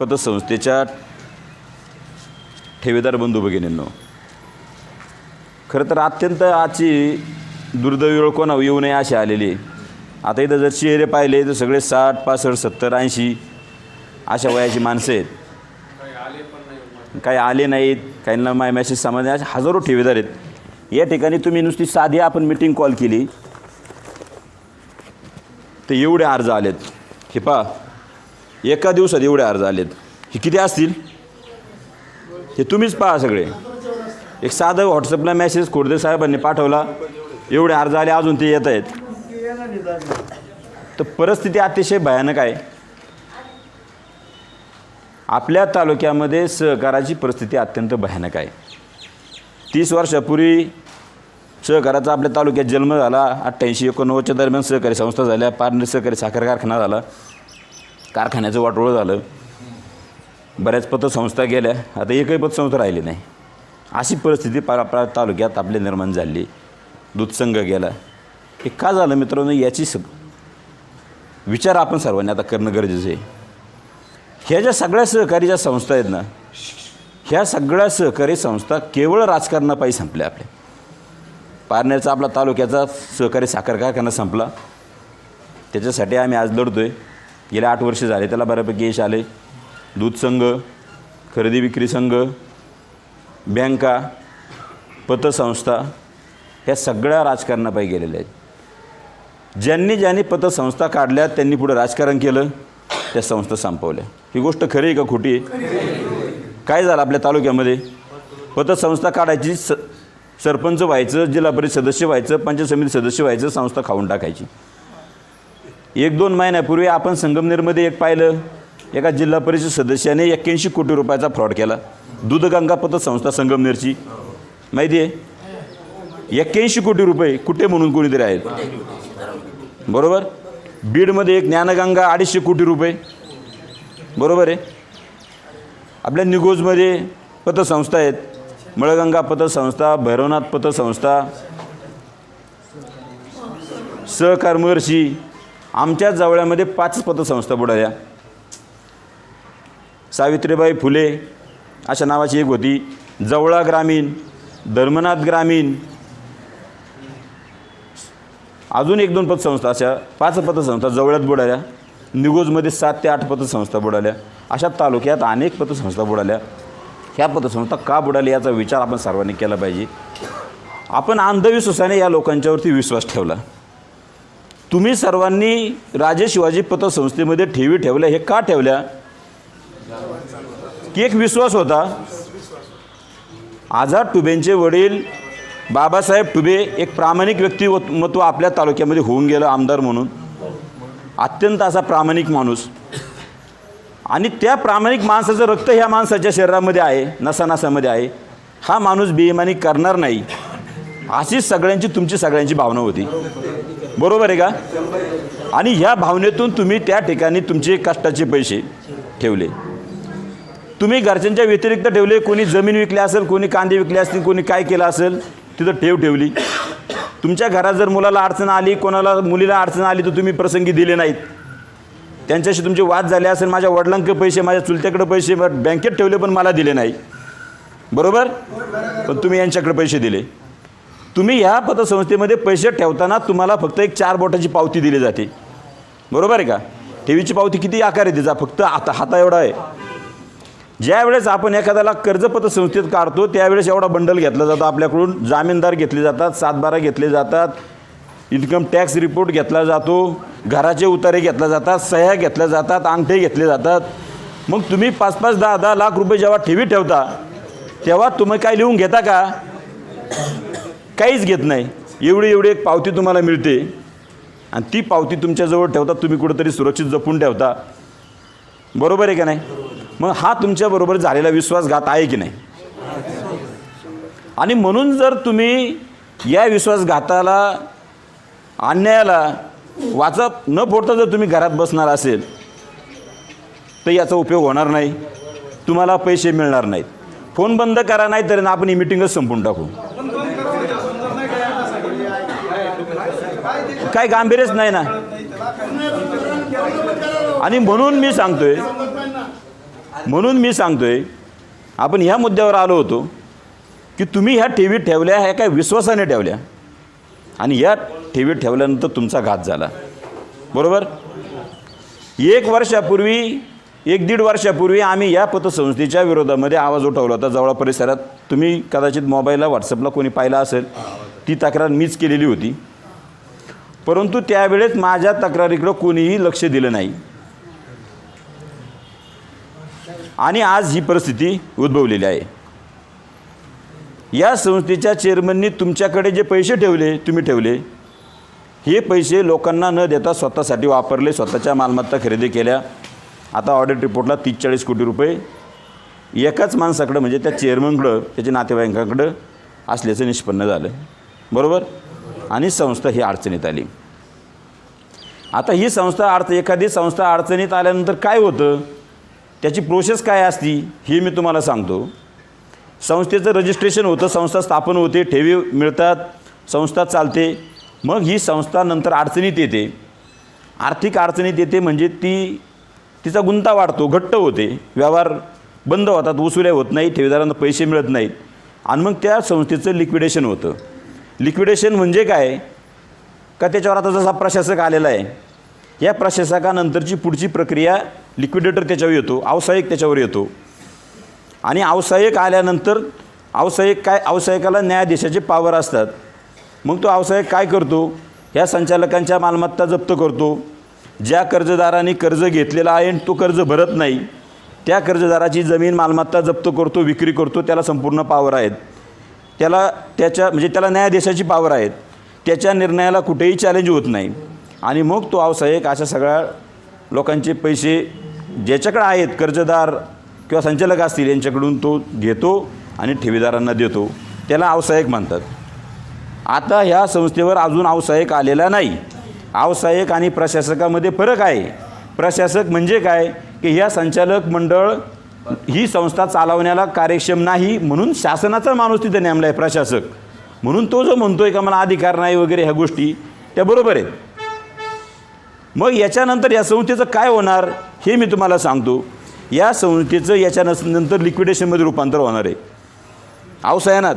पतसंस्थेच्या ठेवेदार बंधू भगिनींनो खरं तर अत्यंत आजची दुर्दैवी वेळ कोणा येऊ नये अशी आलेली आहे. आता इथं जर चेहरे पाहिले तर सगळे साठ पासष्ट सत्तर ऐंशी अशा वयाची माणसं आहेत. काही आले नाहीत काहींना माय मॅसेज सामान्य असे हजारो ठेवेदार आहेत. या ठिकाणी तुम्ही नुसती साधी आपण मिटिंग कॉल केली. तर एवढे अर्ज आलेत. हे पा एका दिवसात एवढे अर्ज आलेत हे किती असतील? हे तुम्हीच पहा सगळे. एक साधं व्हॉट्सअपला मेसेज खोडदे साहेबांनी पाठवला. एवढे अर्ज आले अजून ते येत आहेत. तर परिस्थिती अतिशय भयानक आहे. आपल्या तालुक्यामध्ये सहकाराची परिस्थिती अत्यंत भयानक आहे. तीस वर्षापूर्वी सहकाराचा आपल्या तालुक्यात जन्म झाला. अठ्ठ्याऐंशी एकोणनव्वदच्या दरम्यान सहकारी संस्था झाल्या. पार्नर सहकारी साखर कारखाना झाला. कारखान्याचं वाटोळं झालं. बऱ्याच पतसंस्था गेल्या. आता एकही पतसंस्था राहिली नाही. अशी परिस्थिती पा प्रा तालुक्यात आपले निर्माण झाली. दूधसंघ गेला. हे का झालं मित्रांनो? याची सग विचार आपण सर्वांनी आता करणं गरजेचं आहे. ह्या ज्या सगळ्या सहकारी ज्या संस्था आहेत ना ह्या सगळ्या सहकारी संस्था केवळ राजकारणापायी संपल्या आपल्या. पारनेरचा आपला तालुक्याचा सहकारी साखर कारखाना संपला. त्याच्यासाठी आम्ही आज लढतो आहे गेल्या आठ वर्ष झाले त्याला बऱ्यापैकी यश आले दूध संघ खरेदी विक्री संघ बँका पतसंस्था ह्या सगळ्या राजकारणापायी गेलेल्या आहेत. ज्यांनी ज्यांनी पतसंस्था काढल्या त्यांनी पुढं राजकारण केलं त्या संस्था संपवल्या. ही गोष्ट खरी आहे का खोटी आहे? काय झालं आपल्या तालुक्यामध्ये? पतसंस्था काढायची स सरपंच व्हायचं जिल्हा परिषद सदस्य व्हायचं पंचायत समिती सदस्य व्हायचं संस्था खाऊन टाकायची. एक दोन महिन्यापूर्वी आपण संगमनेरमध्ये एक पाहिलं. एका जिल्हा परिषद सदस्याने एक्क्याऐंशी कोटी रुपयाचा फ्रॉड केला. दूधगंगा पतसंस्था संगमनेरची. माहिती आहे? एक्क्याऐंशी कोटी रुपये कुठे म्हणून कोणीतरी आहेत? बरोबर? बीडमध्ये एक ज्ञानगंगा अडीचशे कोटी रुपये. बरोबर आहे? आपल्या निगोजमध्ये पतसंस्था आहेत. मळगंगा पतसंस्था भैरवनाथ पतसंस्था सहकार महर्षी आमच्या जवळ्यामध्ये पाच पतसंस्था बुडाल्या सावित्रीबाई फुले अशा नावाची एक होती. जवळा ग्रामीण धर्मनाथ ग्रामीण अजून एक दोन पतसंस्था अशा पाच पतसंस्था जवळ्यात बुडाल्या निगोजमध्ये सात ते आठ पतसंस्था बुडाल्या अशा तालुक्यात अनेक पतसंस्था बुडाल्या ह्या पतसंस्था का बुडाल्या याचा विचार आपण सर्वांनी केला पाहिजे. आपण अंधविश्वासाने या लोकांच्यावरती विश्वास ठेवला. तुम्ही सर्वांनी राजे शिवाजी पतसंस्थेमध्ये ठेवी ठेवल्या हे का ठेवल्या? की एक विश्वास होता. आझाद टुबेंचे वडील बाबासाहेब टुबे एक प्रामाणिक व्यक्तिमत्व आपल्या तालुक्यामध्ये होऊन गेलं आमदार म्हणून. अत्यंत असा प्रामाणिक माणूस. आणि त्या प्रामाणिक माणसाचं रक्त ह्या माणसाच्या शरीरामध्ये आहे नसानसामध्ये आहे. हा माणूस बेईमानी करणार नाही. अशी सगळ्यांची तुमची सगळ्यांची भावना होती. बरोबर आहे का? आणि ह्या भावनेतून तुम्ही त्या ठिकाणी तुमचे कष्टाचे पैसे ठेवले. तुम्ही घरच्यांच्या व्यतिरिक्त ठेवले कोणी जमीन विकली असेल कोणी कांदे विकले असतील कोणी काय केलं असेल तिथं ठेव ठेवली. तुमच्या घरात जर मुलाला अडचण आली कोणाला मुलीला अडचण आली तर तुम्ही प्रसंगी दिले नाहीत. त्यांच्याशी तुमचे वाद झाले असेल माझ्या वडिलांकडे पैसे माझ्या चुलत्याकडे पैसे बँकेत ठेवले पण मला दिले नाही. बरोबर? पण तुम्ही यांच्याकडे पैसे दिले. तुम्ही ह्या पतसंस्थेमध्ये पैसे ठेवताना तुम्हाला फक्त एक चार बोटाची पावती दिली जाते. बरोबर आहे का? ठेवीची पावती किती आकार आहे तिचा फक्त आता हाता एवढा आहे. ज्यावेळेस आपण एखाद्याला कर्ज पतसंस्थेत काढतो त्यावेळेस एवढा बंडल घेतला जातो. आपल्याकडून जामीनदार घेतले जातात सातबारा घेतले जातात. इन्कम टॅक्स रिपोर्ट घेतला जातो. घराचे उतारे घेतल्या जातात सह्या घेतल्या जातात अंगठे घेतले जातात. मग तुम्ही पाच पाच दहा दहा लाख रुपये जेव्हा ठेवी ठेवता तेव्हा तुम्ही काय लिहून घेता का? काहीच घेत नाही. एवढी एवढी एक पावती तुम्हाला मिळते. आणि ती पावती तुमच्याजवळ ठेवता तुम्ही कुठंतरी सुरक्षित जपून ठेवता. बरोबर आहे का नाही? मग हा तुमच्याबरोबर झालेला विश्वासघात आहे की नाही? आणि म्हणून जर तुम्ही या विश्वासघाताला अन्यायाला वाचत न फोडता जर तुम्ही घरात बसणार असेल तर याचा उपयोग होणार नाही. तुम्हाला पैसे मिळणार नाहीत. फोन बंद करा नाही तर ना आपण ही मिटिंगच संपून टाकू. काय गांभीर्यच नाही ना. आणि म्हणून मी सांगतोय म्हणून मी सांगतोय आपण ह्या मुद्द्यावर आलो होतो की तुम्ही ह्या ठेवीत ठेवल्या ह्या काय विश्वासाने ठेवल्या. आणि या ठेवीत ठेवल्यानंतर तुमचा घात झाला. बरोबर? एक वर्षापूर्वी एक दीड वर्षापूर्वी आम्ही या पतसंस्थेच्या विरोधामध्ये आवाज उठवला होता. जवळ परिसरात तुम्ही कदाचित मोबाईलला व्हॉट्सअपला कोणी पाहिला असेल ती तक्रार मीच केलेली होती. परंतु त्यावेळेस माझ्या तक्रारीकडं कोणीही लक्ष दिलं नाही. आणि आज ही परिस्थिती उद्भवलेली आहे. या संस्थेच्या चेअरमननी तुमच्याकडे जे पैसे ठेवले तुम्ही ठेवले हे पैसे लोकांना न देता स्वतःसाठी वापरले स्वतःच्या मालमत्ता खरेदी केल्या. आता ऑडिट रिपोर्टला तीस चाळीस कोटी रुपये. एकाच माणसाकडं म्हणजे त्या चेअरमनकडं त्याच्या नातेवाईकांकडं असल्याचं निष्पन्न झालं. बरोबर? आणि संस्था ही अडचणीत आली. आता ही संस्था अडच एखादी संस्था अडचणीत आल्यानंतर काय होतं? त्याची प्रोसेस काय असती हे मी तुम्हाला सांगतो. संस्थेचं रजिस्ट्रेशन होतं संस्था स्थापन होते ठेवी मिळतात संस्था चालते. मग ही संस्था नंतर अडचणीत येते. आर्थिक अडचणीत येते म्हणजे ती तिचा गुंता वाढतो घट्ट होते. व्यवहार बंद होतात वसुल्या होत नाही ठेवीदारांना पैसे मिळत नाहीत. आणि मग त्या संस्थेचं लिक्विडेशन होतं. लिक्विडेशन म्हणजे काय? का त्याच्यावर आता जसा प्रशासक आलेला आहे या प्रशासकानंतरची पुढची प्रक्रिया लिक्विडेटर त्याच्यावर येतो आवसायिक त्याच्यावर येतो. आणि आवसायिक आल्यानंतर आवसायिक काय आवसायिकाला न्यायाधीशाचे पावर असतात. मग तो आवसायिक काय करतो? ह्या संचालकांच्या मालमत्ता जप्त करतो. ज्या कर्जदारांनी कर्ज घेतलेला आहे आणि तो कर्ज भरत नाही त्या कर्जदाराची जमीन मालमत्ता जप्त करतो विक्री करतो त्याला संपूर्ण पावर आहेत. त्याला त्याच्या म्हणजे त्याला न्यायाधीशाची पावर आहेत. त्याच्या निर्णयाला कुठेही चॅलेंज होत नाही. आणि मग तो आवसायिक अशा सगळ्या लोकांचे पैसे ज्याच्याकडे आहेत कर्जदार किंवा संचालक असतील यांच्याकडून तो घेतो आणि ठेवीदारांना देतो. त्याला आवसायिक म्हणतात. आता ह्या संस्थेवर अजून आवसायिक आलेला नाही. आवसायिक आणि प्रशासकामध्ये फरक आहे. प्रशासक म्हणजे काय? की ह्या संचालक मंडळ ही संस्था चालवण्याला कार्यक्षम नाही म्हणून शासनाचा माणूस तिथे नेमला आहे प्रशासक. म्हणून तो जो म्हणतोय का मला अधिकार नाही वगैरे ह्या गोष्टी त्या बरोबर आहेत. मग याच्यानंतर या संस्थेचं काय होणार हे मी तुम्हाला सांगतो. या संस्थेचं याच्यानंतर नंतर लिक्विडेशनमध्ये रूपांतर होणार आहे. अवसायनात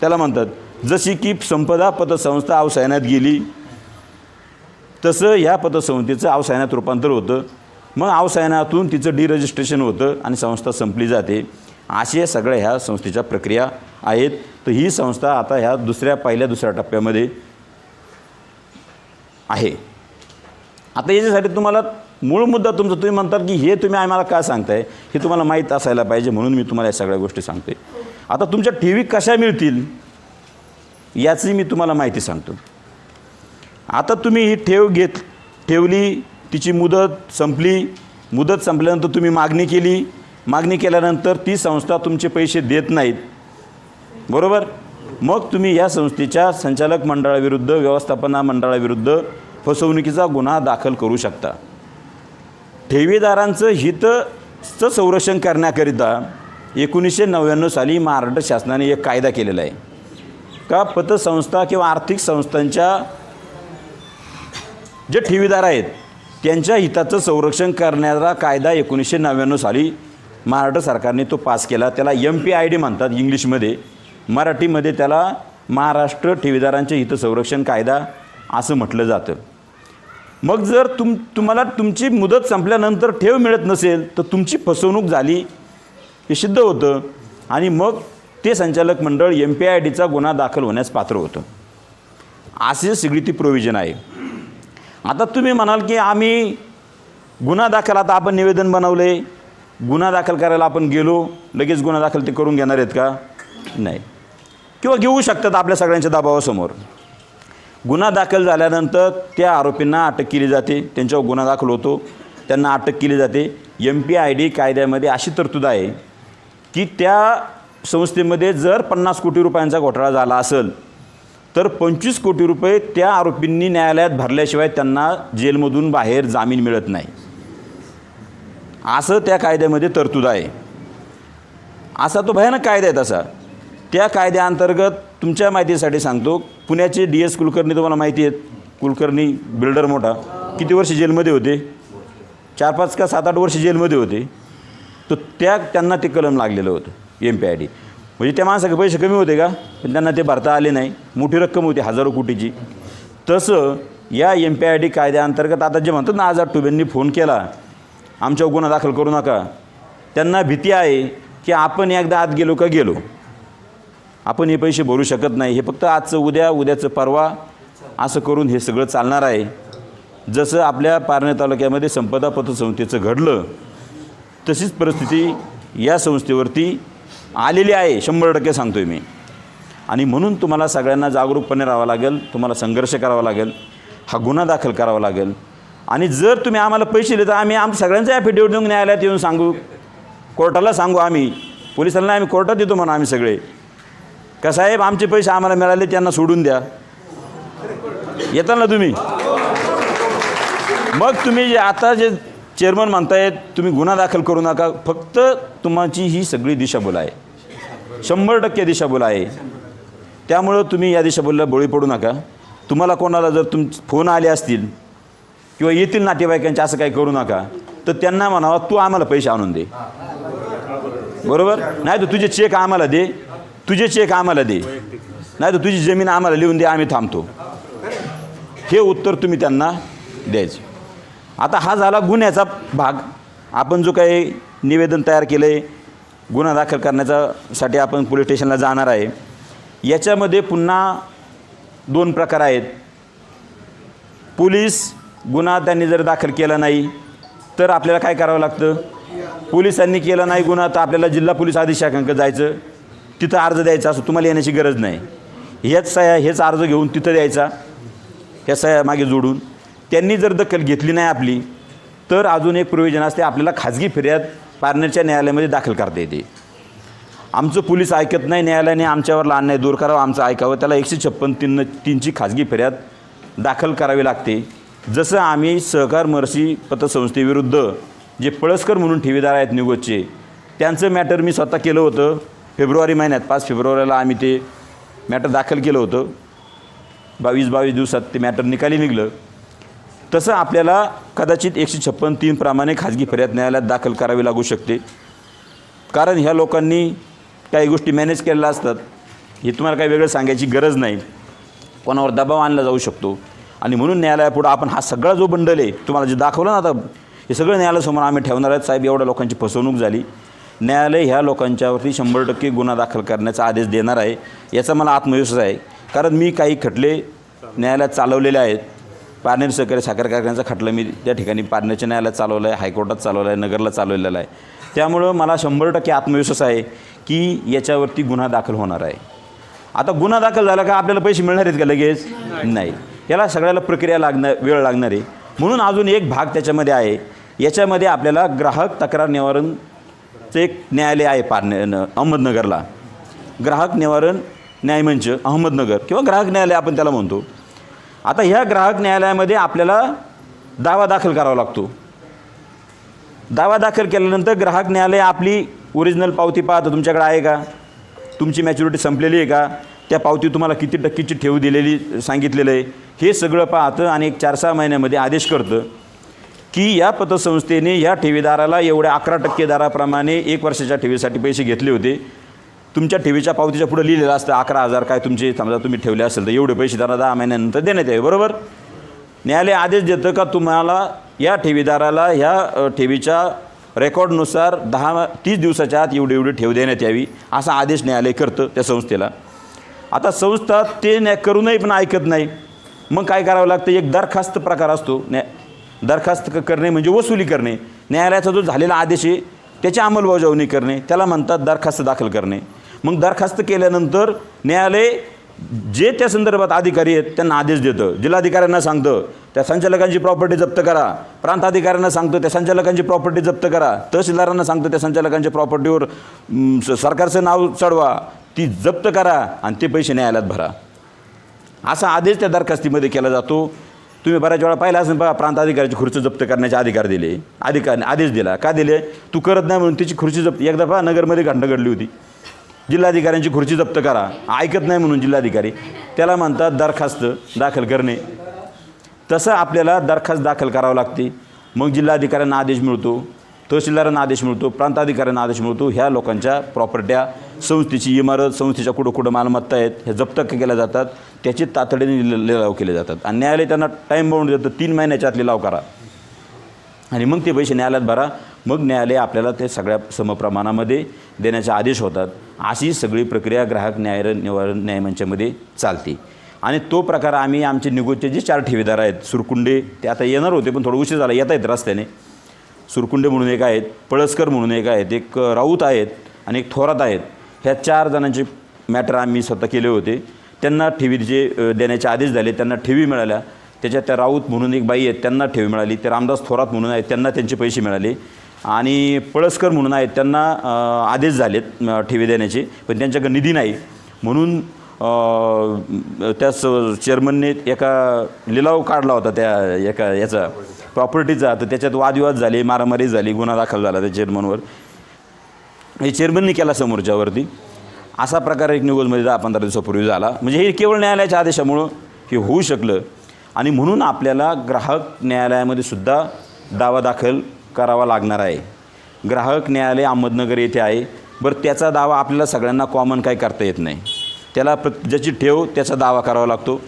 त्याला म्हणतात जशी की संपदा पतसंस्था अवसायनात गेली तसं या पतसंस्थेचं अवसायनात रूपांतर होतं. मग अवसायनातून तिचं डिरजिस्ट्रेशन होतं आणि संस्था संपली जाते. अशा सगळ्या ह्या संस्थेच्या प्रक्रिया आहेत. तर ही संस्था आता ह्या दुसऱ्या पहिल्या दुसऱ्या टप्प्यामध्ये आहे. आता याच्यासाठी तुम्हाला मूळ मुद्दा तुमचा तुम्ही म्हणतात की हे तुम्ही आम्हाला का सांगताय? हे तुम्हाला माहीत असायला पाहिजे म्हणून मी तुम्हाला या सगळ्या गोष्टी सांगते आता तुमच्या ठेवी कशा मिळतील याची मी तुम्हाला माहिती सांगतो. आता तुम्ही ही ठेव घेत ठेवली तिची मुदत संपली. मुदत संपल्यानंतर तुम्ही मागणी केली. मागणी केल्यानंतर ती संस्था तुमचे पैसे देत नाहीत. बरोबर? मग तुम्ही या संस्थेच्या संचालक मंडळाविरुद्ध व्यवस्थापना मंडळाविरुद्ध फसवणुकीचा गुन्हा दाखल करू शकता. ठेवीदारांचं हितचं संरक्षण करण्याकरिता एकोणीसशे नव्याण्णव साली महाराष्ट्र शासनाने एक कायदा केलेला आहे. का? पतसंस्था किंवा आर्थिक संस्थांच्या जे ठेवीदार आहेत त्यांच्या हिताचं संरक्षण करणारा कायदा एकोणीसशे नव्याण्णव साली महाराष्ट्र सरकारने तो पास केला. त्याला एम पी आय डी म्हणतात इंग्लिशमध्ये. मराठीमध्ये त्याला महाराष्ट्र ठेवीदारांचे हितसंरक्षण कायदा असं म्हटलं जातं. मग जर तुम तुम्हाला तुमची मुदत संपल्यानंतर ठेव मिळत नसेल तर तुमची फसवणूक झाली हे सिद्ध होतं. आणि मग ते संचालक मंडळ एम पी आय डीचा गुन्हा दाखल होण्यास पात्र होतं. असे सगळी ती प्रोव्हिजन आहे. आता तुम्ही म्हणाल की आम्ही गुन्हा दाखल आता आपण निवेदन बनवले. गुन्हा दाखल करायला आपण गेलो. लगेच गुन्हा दाखल ते करून घेणार आहेत का? नाही. किंवा घेऊ शकतात आपल्या सगळ्यांच्या दबावासमोर. गुन्हा दाखल झाल्यानंतर त्या आरोपींना अटक केली जाते. त्यांच्यावर गुन्हा दाखल होतो. त्यांना अटक केली जाते. एम पी आय डी कायद्यामध्ये अशी तरतूद आहे की त्या संस्थेमध्ये जर पन्नास कोटी रुपयांचा घोटाळा झाला असेल तर पंचवीस कोटी रुपये त्या आरोपींनी न्यायालयात भरल्याशिवाय त्यांना जेलमधून बाहेर जामीन मिळत नाही. असं त्या कायद्यामध्ये तरतूद आहे. असा तो भयानक कायदा आहे तसा. त्या कायद्याअंतर्गत तुमच्या माहितीसाठी सांगतो पुण्याचे डी एस कुलकर्णी तुम्हाला माहिती आहेत. कुलकर्णी बिल्डर मोठा. किती वर्ष जेलमध्ये होते? चार पाच का सात आठ वर्ष जेलमध्ये होते. तर त्या त्यांना ते कलम लागलेलं होतं एम पी आय डी म्हणजे त्या माणसाकडे पैसे कमी होते का? पण त्यांना ते भरता आले नाही. मोठी रक्कम होती हजारो कोटीची. तसं या एम पी आय डी कायद्याअंतर्गत आता जे म्हणतात ना आझाद टुबेंनी फोन केला आमच्यावर गुन्हा दाखल करू नका. त्यांना भीती आहे की आपण एकदा आत गेलो का गेलो? आपण हे पैसे भरू शकत नाही. हे फक्त आजचं उद्या उद्याचं परवा असं करून हे सगळं चालणार आहे. जसं आपल्या पारणे तालुक्यामध्ये संपदा पतसंस्थेचं घडलं तशीच परिस्थिती या संस्थेवरती आलेली आहे शंभर टक्के सांगतो आहे मी. आणि म्हणून तुम्हाला सगळ्यांना जागरूकपणे राहावं लागेल तुम्हाला संघर्ष करावा लागेल हा गुन्हा दाखल करावा लागेल. आणि जर तुम्ही आम्हाला पैसे दिले तर आम्ही आम सगळ्यांचा ॲफिडेविट देऊन न्यायालयात येऊन सांगू. कोर्टाला सांगू आम्ही. पोलिसांना आम्ही कोर्टात देतो म्हणा आम्ही सगळे. का साहेब आमचे पैसे आम्हाला मिळाले त्यांना सोडून द्या. येताल ना तुम्ही? मग तुम्ही जे आता जे चेअरमन म्हणतायत तुम्ही गुन्हा दाखल करू नका. फक्त तुमची ही सगळी दिशाभूल आहे. शंभर टक्के दिशाभूल आहे. त्यामुळं तुम्ही या दिशाभूलला बळी पडू नका. तुम्हाला कोणाला जर तुम फोन आले असतील किंवा येतील नातेवाईकांचे असं काही करू नका तर त्यांना म्हणावं तू आम्हाला पैसे आणून दे. बरोबर? नाही तर तुझे चेक आम्हाला दे. तुझे चेक आम्हाला दे. नाही तर तुझी जमीन आम्हाला लिहून दे आम्ही थांबतो. हे उत्तर तुम्ही त्यांना द्यायचं. आता हा झाला गुन्ह्याचा भाग. आपण जो काही निवेदन तयार केलं आहे गुन्हा दाखल करण्याच्यासाठी आपण पोलीस स्टेशनला जाणार आहे. याच्यामध्ये पुन्हा दोन प्रकार आहेत. पोलीस गुन्हा त्यांनी जर दाखल केला नाही तर आपल्याला काय करावं लागतं? पोलिसांनी केला नाही गुन्हा तर आपल्याला जिल्हा पोलीस अधीक्षकांक जायचं. तिथं अर्ज द्यायचा असं तुम्हाला येण्याची गरज नाही. हेच सह्या हेच अर्ज घेऊन तिथं द्यायचा. ह्या सह्या मागे जोडून. त्यांनी जर दखल घेतली नाही आपली तर अजून एक प्रयोजन असते आपल्याला खाजगी फिर्याद पारनेरच्या न्यायालयामध्ये दाखल करता येते. आमचं पोलीस ऐकत नाही न्यायालयाने आमच्यावर अन्याय दूर करावं आमचं ऐकावं. त्याला एकशे छप्पन तीन तीनची खाजगी फिर्याद दाखल करावी लागते. जसं आम्ही सहकार मर्सी पतसंस्थेविरुद्ध जे पळसकर म्हणून ठेवीदार आहेत निगोजचे त्यांचं मॅटर मी स्वतः केलं होतं. फेब्रुवारी महिन्यात पाच फेब्रुवारीला आम्ही ते मॅटर दाखल केलं होतं. बावीस बावीस दिवसात ते मॅटर निकाली निघलं. तसं आपल्याला कदाचित एकशे छप्पन तीन प्रमाणे खाजगी फिर्याद न्यायालयात दाखल करावी लागू शकते. कारण ह्या लोकांनी काही गोष्टी मॅनेज केलेल्या असतात. हे तुम्हाला काही वेगळं सांगायची गरज नाही. कोणावर दबाव आणला जाऊ शकतो. आणि म्हणून न्यायालयापुढं आपण हा सगळा जो बंडल आहे तुम्हाला जे दाखवलं ना आता हे सगळं न्यायालयासमोर आम्ही ठेवणार आहेत. साहेब एवढ्या लोकांची फसवणूक झाली. न्यायालय ह्या लोकांच्यावरती शंभर टक्के गुन्हा दाखल करण्याचा आदेश देणार आहे. याचा मला आत्मविश्वास आहे. कारण मी काही खटले न्यायालयात चालवलेले आहेत. पारनेर सहकारी साखर कारखान्याचा खटला मी त्या ठिकाणी पारनेरच्या न्यायालयात चालवलं आहे हायकोर्टात चालवलं आहे नगरला चालवलेला आहे. त्यामुळं मला शंभर टक्के आत्मविश्वास आहे की याच्यावरती गुन्हा दाखल होणार आहे. आता गुन्हा दाखल झाला का आपल्याला पैसे मिळणार आहेत का लगेच? नाही. याला सगळ्याला प्रक्रिया लागणार वेळ लागणार आहे. म्हणून अजून एक भाग त्याच्यामध्ये आहे. याच्यामध्ये आपल्याला ग्राहक तक्रार निवारणचं एक न्यायालय आहे पारने अहमदनगरला. ग्राहक निवारण न्यायमंच अहमदनगर किंवा ग्राहक न्यायालय आपण त्याला म्हणतो. आता ह्या ग्राहक न्यायालयामध्ये आपल्याला दावा दाखल करावा लागतो. दावा दाखल केल्यानंतर ग्राहक न्यायालय आपली ओरिजिनल पावती पाहतं तुमच्याकडे आहे का? तुमची मॅच्युरिटी संपलेली आहे का? त्या पावती तुम्हाला किती टक्केची ठेव दिलेली सांगितलेलं आहे. हे सगळं पाहतं आणि एक चार सहा महिन्यामध्ये आदेश करतं की या पतसंस्थेने या ठेवीदाराला एवढ्या अकरा टक्के दराप्रमाणे एक वर्षाच्या ठेवीसाठी पैसे घेतले होते. तुमच्या ठेवीच्या पावतीच्या पुढे लिहिलेलं असतं अकरा हजार काय तुमचे समजा तुम्ही ठेवले असेल तर एवढे पैसे त्यांना दहा महिन्यानंतर देण्यात यावे बरोबर? न्यायालय आदेश देतं का तुम्हाला या ठेवीदाराला ह्या ठेवीच्या रेकॉर्डनुसार दहा तीस दिवसाच्या आत एवढी एवढी ठेव देण्यात यावी असा आदेश न्यायालय करतं त्या संस्थेला. आता संस्था ते न्या करूनही पण ऐकत नाही. मग काय करावं लागतं? एक दरखास्त प्रकार असतो. न्या दरखास्त क- करणे म्हणजे वसुली करणे. न्यायालयाचा जो झालेला आदेश आहे त्याची अंमलबजावणी करणे. त्याला म्हणतात दरखास्त दाखल करणे. मग दरखास्त केल्यानंतर न्यायालय जे त्या संदर्भात अधिकारी आहेत त्यांना आदेश देतं. जिल्हाधिकाऱ्यांना सांगतं त्या संचालकांची प्रॉपर्टी जप्त करा. प्रांताधिकाऱ्यांना सांगतं त्या संचालकांची प्रॉपर्टी जप्त करा. तहसीलदारांना सांगतं त्या संचालकांच्या प्रॉपर्टीवर स- सरकारचं नाव चढवा. ती जप्त करा आणि ते पैसे न्यायालयात भरा. असा आदेश त्या दरखास्तीमध्ये केला जातो. तुम्ही बऱ्याच वेळा पाहिला असेल पहा प्रांताधिकाऱ्याची खुर्ची जप्त करण्याचे अधिकार दिले. अधिकार आदेश दिला. का दिले? तू करत नाही म्हणून तिची खुर्ची जप्त एकदा पहा नगरमध्ये घटना घडली होती. जिल्हाधिकाऱ्यांची खुर्ची जप्त करा. ऐकत नाही म्हणून जिल्हाधिकारी. त्याला म्हणतात दरखास्त दाखल करणे. तसं आपल्याला दरखास्त दाखल करावं लागते. मग जिल्हाधिकाऱ्यांना आदेश मिळतो तहसीलदारांना आदेश मिळतो प्रांताधिकाऱ्यांना आदेश मिळतो. ह्या लोकांच्या प्रॉपर्ट्या संस्थेची इमारत संस्थेच्या कुठं कुठं मालमत्ता आहेत ह्या जप्त केल्या जातात. त्याचे तातडीने लिलाव केले जातात. आणि न्यायालय त्यांना टाईम बाउंड देतं. तीन महिन्याच्या आत लिलाव करा. आणि मग ते पैसे न्यायालयात भरा. मग न्यायालय आपल्याला ते सगळ्या समप्रमाणामध्ये देण्याचे आदेश होतात. अशी सगळी प्रक्रिया ग्राहक न्याय निवारण न्यायमंचामध्ये चालते. आणि तो प्रकार आम्ही आमचे निगोजचे जे चार ठेवीदार आहेत सुरकुंडे ते आता येणार होते पण थोडं उशीर झाला येत आहेत रस्त्याने. सुरकुंडे म्हणून एक आहेत पळसकर म्हणून एक आहेत एक राऊत आहेत आणि एक थोरात आहेत. ह्या चार जणांचे मॅटर आम्ही स्वतः केले होते. त्यांना ठेवीचे देण्याचे आदेश झाले त्यांना ठेवी मिळाल्या. त्याच्यात त्या राऊत म्हणून एक बाई आहेत त्यांना ठेवी मिळाली. ते रामदास थोरात म्हणून आहेत त्यांना त्यांचे पैसे मिळाले. आणि पळसकर म्हणून आहेत त्यांना आदेश झालेत ठेवी देण्याचे पण त्यांच्याकडे निधी नाही. म्हणून त्याच त्या चेअरमनने एका लिलाव काढला होता त्या एका याचा प्रॉपर्टीचा. तर त्याच्यात वादविवाद झाले मारामारी झाली गुन्हा दाखल झाला त्या चेअरमनवर. हे चेअरमनने केला समोरच्यावरती. असा प्रकार एक न्यूजमध्ये दहा पंधरा दिवसापूर्वी झाला. म्हणजे हे केवळ न्यायालयाच्या आदेशामुळं हे होऊ शकलं. आणि म्हणून आपल्याला ग्राहक न्यायालयामध्ये सुद्धा दावा दाखल करावा लागणार आहे. ग्राहक न्यायालय अहमदनगर येथे आहे. बरं त्याचा दावा आपल्याला सगळ्यांना कॉमन काही करता येत नाही. त्याला प्र ज्याची ठेव त्याचा दावा करावा लागतो.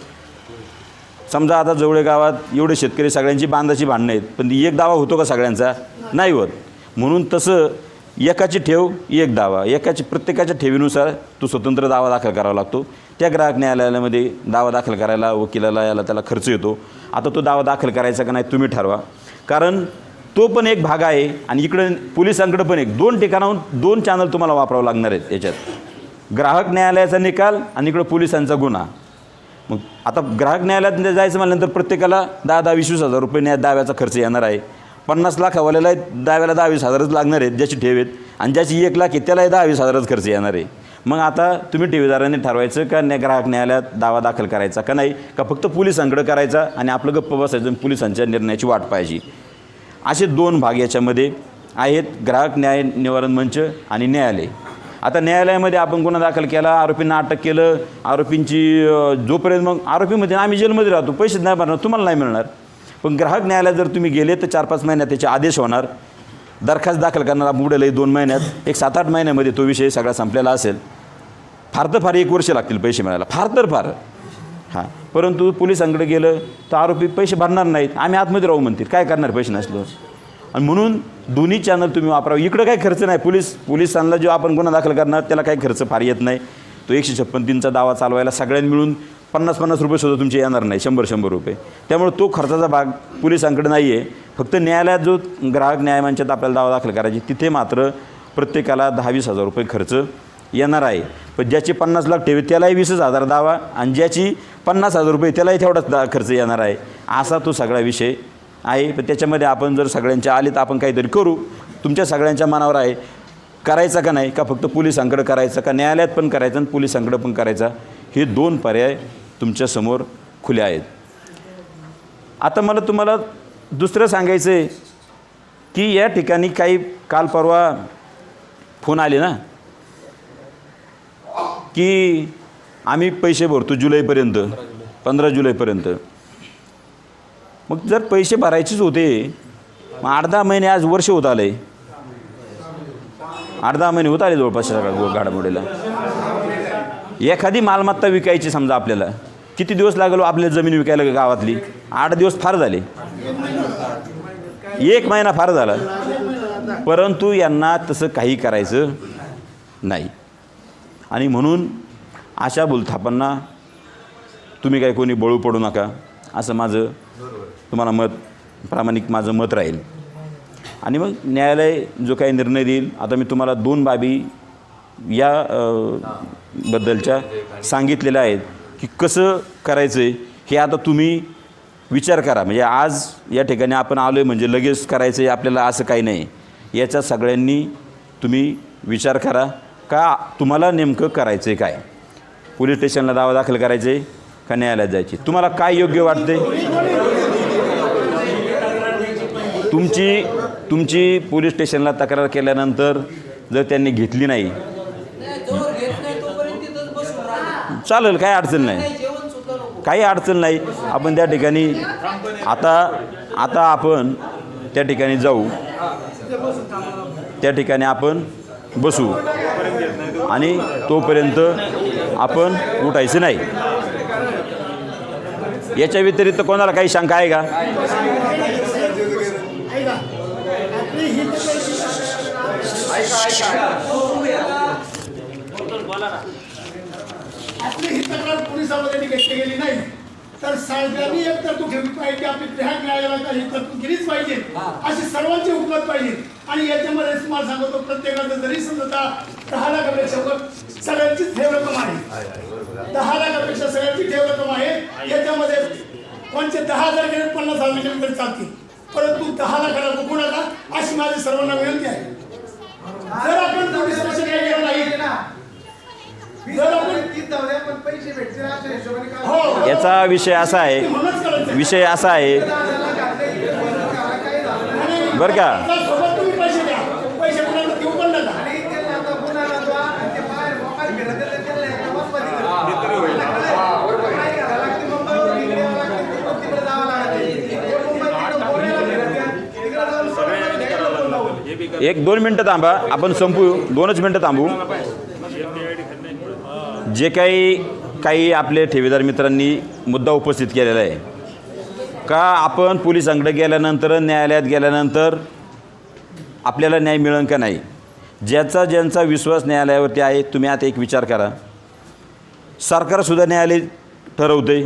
समजा आता जवळ गावात एवढे शेतकरी सगळ्यांची बांधाची भांडणं आहेत पण ती एक दावा होतो का सगळ्यांचा? नाही होत. म्हणून तसं एकाची ठेव एक दावा. एकाची प्रत्येकाच्या ठेवीनुसार तो स्वतंत्र दावा दाखल करावा लागतो. त्या ग्राहक न्यायालयामध्ये दावा दाखल करायला वकिलाला याला त्याला खर्च येतो. आता तो दावा दाखल करायचा का नाही तुम्ही ठरवा. कारण तो पण एक भाग आहे आणि इकडं पोलिसांकडे पण एक. दोन ठिकाणाहून दोन चॅनल तुम्हाला वापरावं लागणार आहेत याच्यात. ग्राहक न्यायालयाचा निकाल आणि इकडं पोलिसांचा गुन्हा. मग आता ग्राहक न्यायालयात जायचं म्हणल्यानंतर प्रत्येकाला दहा दहा वीस वीस हजार रुपये न्याय दाव्याचा खर्च येणार आहे. पन्नास लाख हवाल्याला दाव्याला दहा वीस हजारच लागणार आहेत ज्याची ठेव आहेत. आणि ज्याची एक लाख आहे त्यालाही दहा वीस हजारच खर्च येणार आहे. मग आता तुम्ही ठेवीदारांनी ठरवायचं का न्या ग्राहक न्यायालयात दावा दाखल करायचा का नाही? का फक्त पोलिसांकडे करायचा आणि आपलं गप्प बसायचं आणि पोलिसांच्या निर्णयाची वाट पाहिजे असे दोन भाग याच्यामध्ये आहेत. ग्राहक न्याय निवारण मंच आणि न्यायालय. आता न्यायालयामध्ये आपण गुन्हा दाखल केला आरोपींना अटक केलं आरोपींची जोपर्यंत मग आरोपीमध्ये आम्ही जेलमध्ये राहतो पैसेच नाही भरणार तुम्हाला नाही मिळणार. पण ग्राहक न्यायालयात जर तुम्ही गेले तर चार पाच महिन्यात त्याचे आदेश होणार. दरखास्त दाखल करणारा बुडेल दोन महिन्यात. एक सात आठ महिन्यामध्ये तो विषय सगळा संपलेला असेल. फार तर फार एक वर्ष लागतील पैसे मिळायला. फार तर फार. हां. परंतु पोलिसांकडे गेलं तर आरोपी पैसे भरणार नाहीत. आम्ही आतमध्ये राहू म्हणतील. काय करणार पैसे नसल्यावर आणि म्हणून दोन्ही चॅनल तुम्ही वापरावं. इकडं काही खर्च नाही. पोलीस पोलिसांना जो आपण गुन्हा दाखल करणार त्याला काही खर्च फार येत नाही. तो एकशे छप्पन तीनचा दावा चालवायला सगळ्यांनी मिळून पन्नास पन्नास रुपये सुद्धा तुमचे येणार नाही. शंभर शंभर रुपये. त्यामुळे तो खर्चाचा भाग पोलिसांकडे नाही आहे फक्त न्यायालयात जो ग्राहक न्यायमंचात आपल्याला दावा दाखल करायची तिथे मात्र प्रत्येकाला दहा वीस हजार रुपये खर्च येणार आहे. पण ज्याची पन्नास लाख ठेवी त्यालाही वीसच हजार दावा. आणि ज्याची पन्नास हजार रुपये त्यालाही तेवढाच दा खर्च येणार आहे. असा तो सगळा विषय आहे. पण त्याच्यामध्ये आपण जर सगळ्यांच्या आले तर आपण काहीतरी करू. तुमच्या सगळ्यांच्या मनावर आहे. करायचा का नाही? का फक्त पोलिसांकडे करायचं? का न्यायालयात पण करायचं आणि पोलिसांकडे पण करायचा? हे दोन पर्याय तुमच्यासमोर खुले आहेत. आता मला तुम्हाला दुसरं सांगायचं आहे की या ठिकाणी काही काल परवा फोन आले ना? की आम्ही पैसे भरतो जुलैपर्यंत पंधरा जुलैपर्यंत. मग जर पैसे भरायचेच होते मग आठ दहा महिने आज वर्ष होत आले आठ दहा महिने होत आले जवळपास गाडामोडीला एखादी मालमत्ता विकायची समजा आपल्याला किती दिवस लागलो हो आपल्या जमीन विकायला गावातली? आठ दिवस फार झाले. एक महिना फार झाला. परंतु यांना तसं काही करायचं नाही. आणि म्हणून अशा बोलथापांना तुम्ही काही कोणी बळू पडू नका. असं माझं तुम्हाला मत प्रामाणिक माझं मत राहील. आणि मग न्यायालय जो काही निर्णय देईल आता मी तुम्हाला दोन बाबी या बद्दलच्या सांगितलेल्या आहेत की कसं करायचं आहे हे आता तुम्ही विचार करा. म्हणजे आज या ठिकाणी आपण आलो आहे म्हणजे लगेच करायचं आहे आपल्याला असं काही नाही. याचा सगळ्यांनी तुम्ही विचार करा का तुम्हाला नेमकं करायचं आहे काय? पोलीस स्टेशनला दावा दाखल करायचे का न्यायालयात जायचे. तुम्हाला काय योग्य वाटते? तुमची तुमची पोलीस स्टेशनला तक्रार केल्यानंतर जर त्यांनी घेतली नाही चालेल काही अडचण नाही. काही अडचण नाही. आपण त्या ठिकाणी आता आता आपण त्या ठिकाणी जाऊ. त्या ठिकाणी आपण बसू. आणि तोपर्यंत आपण उठायचं नाही. याच्या व्यतिरिक्त कोणाला काही शंका आहे का? आपली ही तक्रार पोलिसांमध्ये घेतली केली नाही. तर साहेबांनी एक तरतूद ठेवली पाहिजे आपली ग्राहक न्यायालयाला ही तरतूद केलीच पाहिजे. अशी सर्वांची हुकूमत पाहिजे. आणि याच्यामध्ये तुम्हाला सांगतो प्रत्येकाचं जरी समजा दहा लाखापेक्षा वर सगळ्यांचीच ठेव रक्कम आहे. दहा लाखापेक्षा सगळ्यांची ठेव रक्कम आहे. याच्यामध्ये कोणचे दहा हजार गेले पन्नास हजार गेले तरी चालतील. परंतु दहा लाखाला बघू नका अशी माझी सर्वांना विनंती आहे. जर आपण गेलो नाही जर आपण हो. याचा विषय असा आहे विषय असा आहे बरं का सोबत तुम्ही पैसे द्या पैसे कुणाला देऊ पण नका आणि त्यांना आता गुन्हा नोंदवा आणि ते बाहेर मोबाईल फिरत आहे, त्यांना एका बसमध्ये काय करावं लागते? मुंबईवरून इकडे यावं लागते, तिकडून तिकडे जावं लागते. ते मुंबईत तिकडं पुण्याला फिरत आहे, तिकडे जाऊन सोडून घ्यायला कोण लावून? एक दोन मिनटं थांबा. आपण संपू दोनच मिनटं थांबू. जे काही काही आपले ठेवीदार मित्रांनी मुद्दा उपस्थित केलेला आहे. का आपण पोलिसांकडे गेल्यानंतर न्यायालयात गेल्यानंतर आपल्याला न्याय मिळेल का नाही? ज्याचा ज्यांचा विश्वास न्यायालयावरती आहे तुम्ही आता एक विचार करा. सरकारसुद्धा न्यायालय ठरवते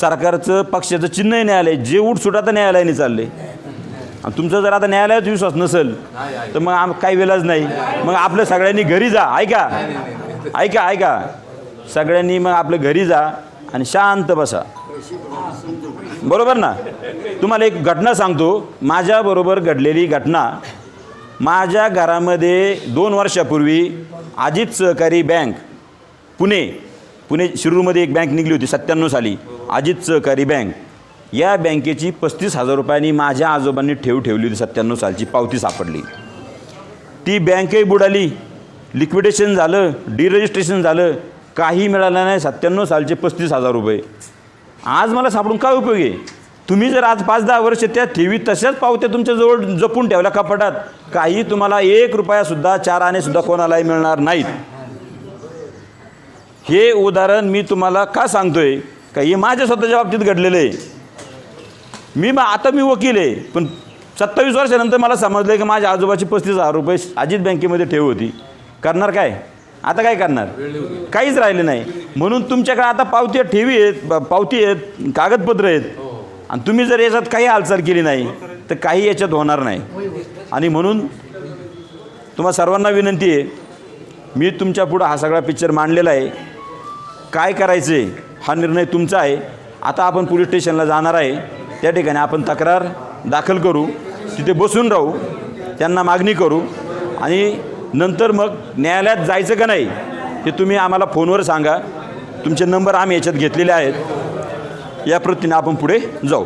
सरकारचं पक्षाचं चिन्हही न्यायालय जे उठसूट आता न्यायालयाने चालले आणि तुमचा जर आता न्यायालयात विश्वास नसेल तर मग आम काही वेळाच नाही. मग आपलं सगळ्यांनी घरी जा ऐका. ऐका ऐका. सगळ्यांनी मग आपलं घरी जा आणि शांत बसा. बरोबर ना? तुम्हाला एक घटना सांगतो. माझ्याबरोबर घडलेली घटना. माझ्या घरामध्ये दोन वर्षापूर्वी अजित सहकारी बँक पुणे पुणे शिरूरमध्ये एक बँक निघली होती सत्त्याण्णव साली. अजित सहकारी बँक. या बँकेची पस्तीस हजार रुपयांनी माझ्या आजोबांनी ठेव ठेवली होती सत्त्याण्णव सालची. पावती सापडली. ती बँकही बुडाली. लिक्विडेशन झालं डिरजिस्ट्रेशन झालं. काही मिळालं नाही सत्त्याण्णव सालचे पस्तीस हजार रुपये. आज मला सापडून काय उपयोग आहे? तुम्ही जर आज पाच दहा वर्ष त्या ठेवी तशाच पावत्या तुमच्याजवळ जपून ठेवल्या कपाटात काही तुम्हाला एक रुपयासुद्धा चार आणेसुद्धा कोणालाही मिळणार नाहीत. हे उदाहरण मी तुम्हाला का सांगतोय? का हे माझ्या स्वतःच्या बाबतीत घडलेलं आहे? मी मग आता मी वकील आहे पण सत्तावीस वर्षानंतर मला समजलं की माझ्या आजोबाची पस्तीस हजार रुपये अजित बँकेमध्ये ठेव होती. करणार काय? आता काय करणार? काहीच राहिले नाही. म्हणून तुमच्याकडे आता पावती ठेवी आहेत पावती आहेत कागदपत्र आहेत. आणि तुम्ही जर याच्यात काही हालचाल केली नाही तर काही याच्यात होणार नाही. आणि म्हणून तुम्हा सर्वांना विनंती आहे मी तुमच्या पुढं हा सगळा पिक्चर मांडलेला आहे. काय करायचं आहे हा निर्णय तुमचा आहे. आता आपण पोलीस स्टेशनला जाणार आहे. त्या ठिकाणी आपण तक्रार दाखल करू तिथे बसून राहू त्यांना मागणी करू आणि नंतर मग न्यायालयात जायचं का नाही हे तुम्ही आम्हाला फोनवर सांगा. तुमचे नंबर आम्ही याच्यात घेतलेले आहेत. या पद्धतीने आपण पुढे जाऊ.